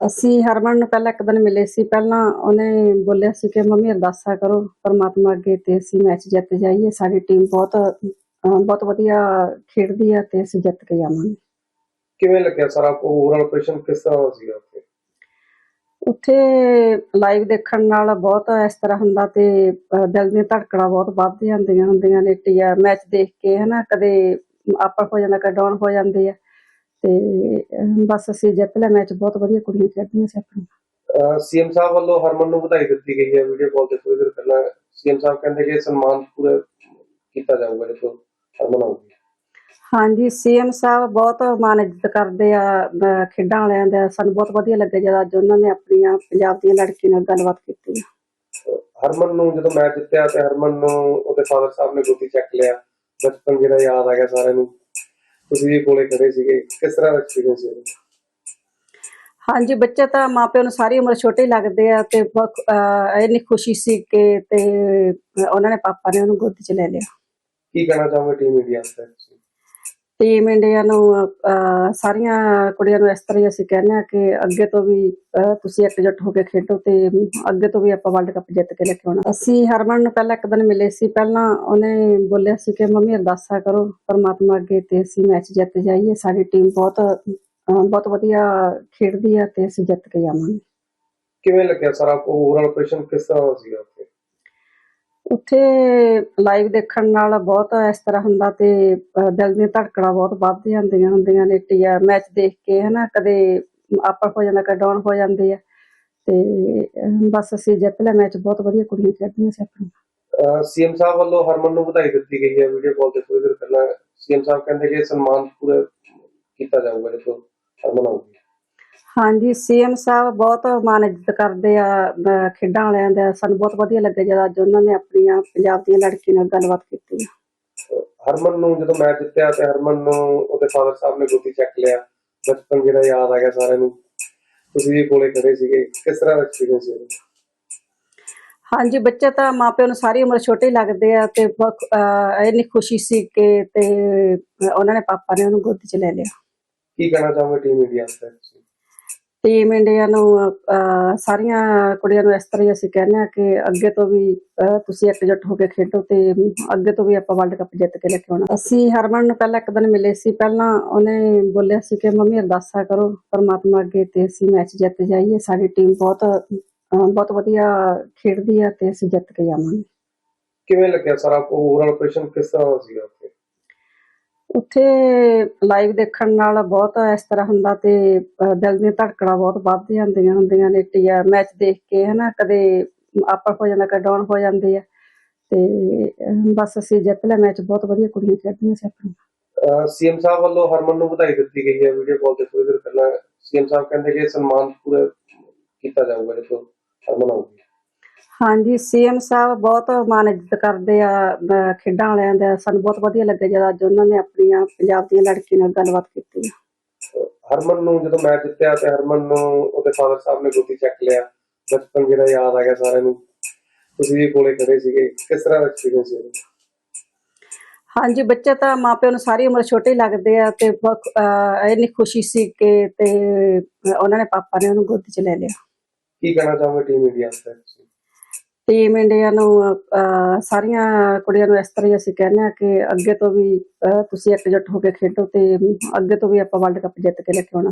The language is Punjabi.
ਅਸੀਂ ਹਰਮਨ ਨੂੰ ਪਹਿਲਾਂ ਇੱਕ ਦਿਨ ਮਿਲੇ ਸੀ ਪਹਿਲਾਂ ਉਹਨੇ ਬੋਲਿਆ ਸੀ ਕਿ ਮੰਮੀ ਅਰਦਾਸਾ ਕਰੋ ਪਰਮਾਤਮਾ ਅੱਗੇ ਤੇ ਅਸੀਂ ਮੈਚ ਜਿੱਤ ਜਾਈਏ ਸਾਡੀ ਟੀਮ ਬਹੁਤ ਬਹੁਤ ਵਧੀਆ ਖੇਡਦੀ ਆ ਤੇ ਅਸੀਂ ਜਿੱਤ ਕੇ ਜਾਵਾਂਗੇ। ਕਿਵੇਂ ਲੱਗਿਆ ਸਾਰਾ ਓਵਰਆਲ ਆਪਰੇਸ਼ਨ ਕਿਸ ਤਰ੍ਹਾਂ ਦਾ ਸੀਗਾ ਉੱਥੇ? ਉੱਥੇ ਲਾਈਵ ਦੇਖਣ ਨਾਲ ਬਹੁਤ ਇਸ ਤਰ੍ਹਾਂ ਹੁੰਦਾ ਤੇ ਦਿਲ ਦੀਆਂ ਧੜਕਣਾਂ ਬਹੁਤ ਵੱਧ ਜਾਂਦੀਆਂ ਹੁੰਦੀਆਂ ਨੇ ਟੀ ਮੈਚ ਦੇਖ ਕੇ ਹਨਾ ਕਦੇ ਅਪ ਹੋ ਜਾਂਦਾ ਕਦੇ ਡਾਊਨ ਹੋ ਜਾਂਦੀ ਆ। ਤੇ ਅਹ ਬਸ ਅਸੀਂ ਜਿੱਤ ਲਿਆ ਮੈਚ ਬਹੁਤ ਵਧੀਆ ਕੁੜੀਆਂ ਖੇਡੀਆਂ ਸੀ ਆਪਣੀਆਂ। ਸੀਐਮ ਸਾਹਿਬ ਵੱਲੋਂ ਹਰਮਨ ਨੂੰ ਵਧਾਈ ਦਿੱਤੀ ਗਈ ਹੈ ਵੀਡੀਓ ਕਾਲ ਤੇ ਥੋੜੀ ਦੇਰ ਪਹਿਲਾਂ ਸੀਐਮ ਸਾਹਿਬ ਕਹਿੰਦੇ ਕਿ ਸਨਮਾਨ ਪੂਰਾ ਕੀਤਾ ਜਾਊਗਾ ਜਦੋਂ ਹਰਮਨ ਆਊਗੀ। ਹਾਂਜੀ ਸੀਐਮ ਸਾਹਿਬ ਬਹੁਤ ਮਾਣ ਇੱਜ਼ਤ ਕਰਦੇ ਆ ਅਹ ਖੇਡਾਂ ਵਾਲਿਆਂ ਦਾ। ਸਾਨੂੰ ਬਹੁਤ ਵਧੀਆ ਲੱਗਿਆ ਜਦ ਅੱਜ ਉਹਨਾਂ ਨੇ ਆਪਣੀਆਂ ਪੰਜਾਬ ਦੀਆਂ ਲੜਕੀਆਂ ਨਾਲ ਗੱਲਬਾਤ ਕੀਤੀ। ਅਹ ਹਰਮਨ ਨੂੰ ਜਦੋਂ ਮੈਚ ਜਿੱਤਿਆ ਤੇ ਹਰਮਨ ਨੂੰ ਉਹਦੇ ਫਾਦਰ ਸਾਹਿਬ ਨੇ ਗੋਦੀ ਚੱਕ ਲਿਆ। ਬਚਪਨ ਜਿਹੜਾ ਯਾਦ ਆ ਗਿਆ ਸਾਰਿਆਂ ਨੂੰ। ਤੁਸੀਂ ਵੀ ਕੋਲੇ ਖੜੇ ਸੀਗੇ ਕਿਸ ਤਰ੍ਹਾਂ ਦਾ ਐਕਸਪੀਰੀਅੰਸ ਸੀ ਹਾਂਜੀ ਬੱਚੇ ਤਾਂ ਮਾਪਿਆਂ ਨੂੰ ਸਾਰੀ ਉਮਰ ਛੋਟੇ ਹੀ ਲੱਗਦੇ ਆ ਤੇ ਬਹੁਤ ਅਹ ਇੰਨੀ ਖੁਸ਼ੀ ਸੀ ਕਿ ਤੇ ਉਹਨਾਂ ਨੇ ਪਾਪਾ ਨੇ ਉਹਨੂੰ ਗੋਦੀ 'ਚ ਲੈ ਲਿਆ ਕੀ ਕਹਿਣਾ ਚਾਹੋਗੇ ਟੀਮ ਇੰਡੀਆ ਵਾਸਤੇ? ਟੀਮ ਇੰਡੀਆ ਨੂੰ ਅਹ, ਸਾਰੀਆਂ ਕੁੜੀਆਂ ਨੂੰ ਇਸ ਤਰ੍ਹਾਂ ਹੀ ਅਸੀਂ ਕਹਿੰਦੇ ਆ ਕਿ ਅੱਗੇ ਤੋਂ ਵੀ ਅਹ, ਤੁਸੀਂ ਇਕਜੁੱਟ ਹੋ ਕੇ ਖੇਡੋ ਤੇ ਅੱਗੇ ਤੋਂ ਵੀ ਆਪਾਂ ਵਰਲਡ ਕੱਪ ਜਿੱਤ ਕੇ ਲੈ ਕੇ ਆਉਣਾ ਅਸੀਂ ਹਰਮਨ ਨੂੰ ਪਹਿਲਾਂ ਇੱਕ ਦਿਨ ਮਿਲੇ ਸੀ। ਪਹਿਲਾਂ ਉਹਨੇ ਬੋਲਿਆ ਸੀ ਕਿ ਮੰਮੀ ਅਰਦਾਸਾ ਕਰੋ ਪਰਮਾਤਮਾ ਅੱਗੇ ਤੇ ਅਸੀਂ ਮੈਚ ਜਿੱਤ ਜਾਈਏ। ਸਾਡੀ ਟੀਮ ਬਹੁਤ ਅਹ, ਬਹੁਤ ਵਧੀਆ ਖੇਡਦੀ ਆ ਤੇ ਅਸੀਂ ਜਿੱਤ ਕੇ ਜਾਵਾਂਗੇ। ਕਿਵੇਂ ਲੱਗਿਆ ਸਾਰਾ ਓਵਰਆਲ ਆਪਰੇਸ਼ਨ ਕਿਸ ਤਰ੍ਹਾਂ ਦਾ ਸੀਗਾ ਉੱਥੇ? ਉੱਥੇ ਲਾਈਵ ਦੇਖਣ ਨਾਲ ਬਹੁਤ ਇਸ ਤਰ੍ਹਾਂ ਹੁੰਦਾ ਤੇ ਦਿਲ ਦੀਆਂ ਧੜਕਣਾਂ ਬਹੁਤ ਵੱਧ ਜਾਂਦੀਆਂ ਹੁੰਦੀਆਂ ਨੇ ਟੀ ਮੈਚ ਦੇਖ ਕੇ ਹਨਾ, ਕਦੇ ਅਪ ਹੋ ਜਾਂਦਾ, ਕਦੇ ਡਾਊਨ ਹੋ ਜਾਂਦੀ ਆ। ਤੇ ਬਸ ਅਸੀਂ ਜਿੱਤ ਲਿਆ ਮੈਚ ਬਹੁਤ ਵਧੀਆ ਕੁੜੀਆਂ ਖੇਡੀਆਂ ਸੀ ਆਪਣੀਆਂ। ਸੀਐਮ ਸਾਹਿਬ ਵੱਲੋਂ ਹਰਮਨ ਨੂੰ ਵਧਾਈ ਦਿੱਤੀ ਗਈ ਹੈ ਵੀਡੀਓ ਕਾਲ ਤੇ ਥੋੜੀ ਦੇਰ ਪਹਿਲਾਂ ਸੀਐਮ ਸਾਹਿਬ ਕਹਿੰਦੇ ਕਿ ਸਨਮਾਨ ਪੂਰਾ ਕੀਤਾ ਜਾਊਗਾ, ਜਦੋਂ ਹਰਮਨ ਆਊਗੀ। ਹਾਂਜੀ ਸੀਐਮ ਸਾਹਿਬ ਬਹੁਤ ਇੱਜ਼ਤ ਕਰਦੇ ਆ ਅਹ, ਖੇਡਾਂ ਵਾਲਿਆਂ ਦਾ ਸਾਨੂੰ ਬਹੁਤ ਵਧੀਆ ਲੱਗਿਆ ਜਦ ਅੱਜ ਉਹਨਾਂ ਨੇ ਆਪਣੀਆਂ ਪੰਜਾਬ ਦੀਆਂ ਲੜਕੀਆਂ ਨਾਲ ਗੱਲਬਾਤ ਕੀਤੀ ਹਰਮਨ ਨੂੰ ਜਦੋਂ ਮੈਚ ਜਿੱਤਿਆ ਤੇ ਹਰਮਨ ਨੂੰ ਉਹਦੇ ਫਾਦਰ ਸਾਹਿਬ ਨੇ ਗੋਦੀ ਚੱਕ ਲਿਆ। ਬਚਪਨ ਜਿਹੜਾ ਯਾਦ ਆ ਗਿਆ ਸਾਰਿਆਂ ਨੂੰ। ਤੁਸੀਂ ਵੀ ਕੋਲੇ ਖੜੇ ਸੀਗੇ। ਕਿਸ ਤਰ੍ਹਾਂ ਦਾ ਐਕਸਪੀਰੀਅੰਸ ਸੀ? ਹਾਂਜੀ ਬੱਚੇ ਤਾਂ ਮਾਪਿਆਂ ਨੂੰ ਸਾਰੀ ਉਮਰ ਛੋਟੇ ਹੀ ਲੱਗਦੇ ਆ ਤੇ ਬਹੁਤ ਅਹ, ਇੰਨੀ ਖੁਸ਼ੀ ਸੀ ਕਿ ਤੇ ਉਹਨਾਂ ਨੇ ਪਾਪਾ ਨੇ ਉਹਨੂੰ ਗੋਦੀ 'ਚ ਲੈ ਲਿਆ। ਕੀ ਕਹਿਣਾ ਚਾਹੋਗੇ ਟੀਮ ਇੰਡੀਆ ਵਾਸਤੇ? ਤੁਸੀਂ? ਟੀਮ ਇੰਡੀਆ ਨੂੰ ਅਹ, ਸਾਰੀਆਂ ਕੁੜੀਆਂ ਨੂੰ ਇਸ ਤਰ੍ਹਾਂ ਹੀ ਅਸੀਂ ਕਹਿੰਦੇ ਆ ਕਿ ਅੱਗੇ ਤੋਂ ਵੀ ਅਹ, ਤੁਸੀਂ ਇਕਜੁੱਟ ਹੋ ਕੇ ਖੇਡੋ ਤੇ ਅੱਗੇ ਤੋਂ ਵੀ ਆਪਾਂ ਵਰਲਡ ਕੱਪ ਜਿੱਤ ਕੇ ਲੈ ਕੇ ਆਉਣਾ। ਅਸੀਂ ਹਰਮਨ ਨੂੰ ਪਹਿਲਾਂ ਇੱਕ ਦਿਨ ਮਿਲੇ ਸੀ। ਪਹਿਲਾਂ ਉਹਨੇ ਬੋਲਿਆ ਸੀ ਕਿ ਮੰਮੀ ਅਰਦਾਸਾ ਕਰੋ ਪਰਮਾਤਮਾ ਅੱਗੇ ਤੇ ਅਸੀਂ ਮੈਚ ਜਿੱਤ ਜਾਈਏ। ਸਾਡੀ ਟੀਮ ਬਹੁਤ ਅਹ, ਬਹੁਤ ਵਧੀਆ ਖੇਡਦੀ ਆ ਤੇ ਅਸੀਂ ਜਿੱਤ ਕੇ ਜਾਵਾਂਗੇ। ਕਿਵੇਂ ਲੱਗਿਆ ਸਾਰਾ ਓਵਰਆਲ ਆਪਰੇਸ਼ਨ ਕਿਸ ਤਰ੍ਹਾਂ ਦਾ ਸੀਗਾ ਉੱਥੇ? ਉੱਥੇ ਲਾਈਵ ਦੇਖਣ ਨਾਲ ਬਹੁਤ ਇਸ ਤਰ੍ਹਾਂ ਹੁੰਦਾ ਤੇ ਦਿਲ ਦੀਆਂ ਧੜਕਣਾਂ ਬਹੁਤ ਵੱਧ ਜਾਂਦੀਆਂ ਹੁੰਦੀਆਂ ਨੇ ਟੀ ਮੈਚ ਦੇਖ ਕੇ ਹਨਾ, ਕਦੇ ਅਪ ਹੋ ਜਾਂਦਾ, ਕਦੇ ਡਾਊਨ ਹੋ ਜਾਂਦੀ ਆ। ਤੇ ਬਸ ਅਸੀਂ ਜਿੱਤ ਲਿਆ ਮੈਚ ਬਹੁਤ ਵਧੀਆ ਕੁੜੀਆਂ ਖੇਡੀਆਂ ਸੀ ਆਪਣੀਆਂ। ਸੀਐਮ ਸਾਹਿਬ ਵੱਲੋਂ ਹਰਮਨ ਨੂੰ ਵਧਾਈ ਦਿੱਤੀ ਗਈ ਹੈ ਵੀਡੀਓ ਕਾਲ ਤੇ ਥੋੜੀ ਦੇਰ ਪਹਿਲਾਂ। ਸੀਐਮ ਸਾਹਿਬ ਕਹਿੰਦੇ ਕਿ ਸਨਮਾਨ ਪੂਰਾ ਕੀਤਾ ਜਾਊਗਾ ਜਦੋਂ ਹਰਮਨ ਆਊਗੀ। ਹਾਂਜੀ ਸੀਐਮ ਸਾਹਿਬ ਬਹੁਤ ਮਾਣ ਇੱਜ਼ਤ ਕਰਦੇ ਆ ਅਹ, ਖੇਡਾਂ ਵਾਲਿਆਂ ਦਾ ਸਾਨੂੰ ਬਹੁਤ ਵਧੀਆ ਲੱਗਿਆ ਜਦ ਅੱਜ ਉਹਨਾਂ ਨੇ ਆਪਣੀਆਂ ਪੰਜਾਬ ਦੀਆਂ ਲੜਕੀਆਂ ਨਾਲ ਗੱਲਬਾਤ ਕੀਤੀ। ਹਰਮਨ ਨੂੰ ਜਦੋਂ ਮੈਚ ਜਿੱਤਿਆ ਤੇ ਹਰਮਨ ਨੂੰ ਉਹਦੇ ਫਾਦਰ ਸਾਹਿਬ ਨੇ ਗੋਦੀ ਚੱਕ ਲਿਆ। ਬਚਪਨ ਜਿਹੜਾ ਯਾਦ ਆ ਗਿਆ ਸਾਰਿਆਂ ਨੂੰ। ਤੁਸੀਂ ਵੀ ਕੋਲੇ ਖੜੇ ਸੀਗੇ। ਕਿਸ ਤਰ੍ਹਾਂ ਦਾ ਐਕਸਪੀਰੀਅੰਸ ਸੀ? ਹਾਂਜੀ ਬੱਚੇ ਤਾਂ ਮਾਪਿਆਂ ਨੂੰ ਸਾਰੀ ਉਮਰ ਛੋਟੇ ਹੀ ਲੱਗਦੇ ਆ ਤੇ ਬਹੁਤ ਅਹ, ਇੰਨੀ ਖੁਸ਼ੀ ਸੀ ਕਿ ਤੇ ਉਹਨਾਂ ਨੇ ਪਾਪਾ ਨੇ ਉਹਨੂੰ ਗੋਦੀ 'ਚ ਲੈ ਲਿਆ। ਕੀ ਕਹਿਣਾ ਚਾਹੋਗੇ ਟੀਮ ਇੰਡੀਆ ਵਾਸਤੇ? ਤੁਸੀਂ? ਟੀਮ ਇੰਡੀਆ ਨੂੰ ਅਹ, ਸਾਰੀਆਂ ਕੁੜੀਆਂ ਨੂੰ ਇਸ ਤਰ੍ਹਾਂ ਹੀ ਅਸੀਂ ਕਹਿੰਦੇ ਆ ਕਿ ਅੱਗੇ ਤੋਂ ਵੀ ਅਹ, ਤੁਸੀਂ ਇਕਜੁੱਟ ਹੋ ਕੇ ਖੇਡੋ ਤੇ ਅੱਗੇ ਤੋਂ ਵੀ ਆਪਾਂ ਵਰਲਡ ਕੱਪ ਜਿੱਤ ਕੇ ਲੈ ਕੇ ਆਉਣਾ।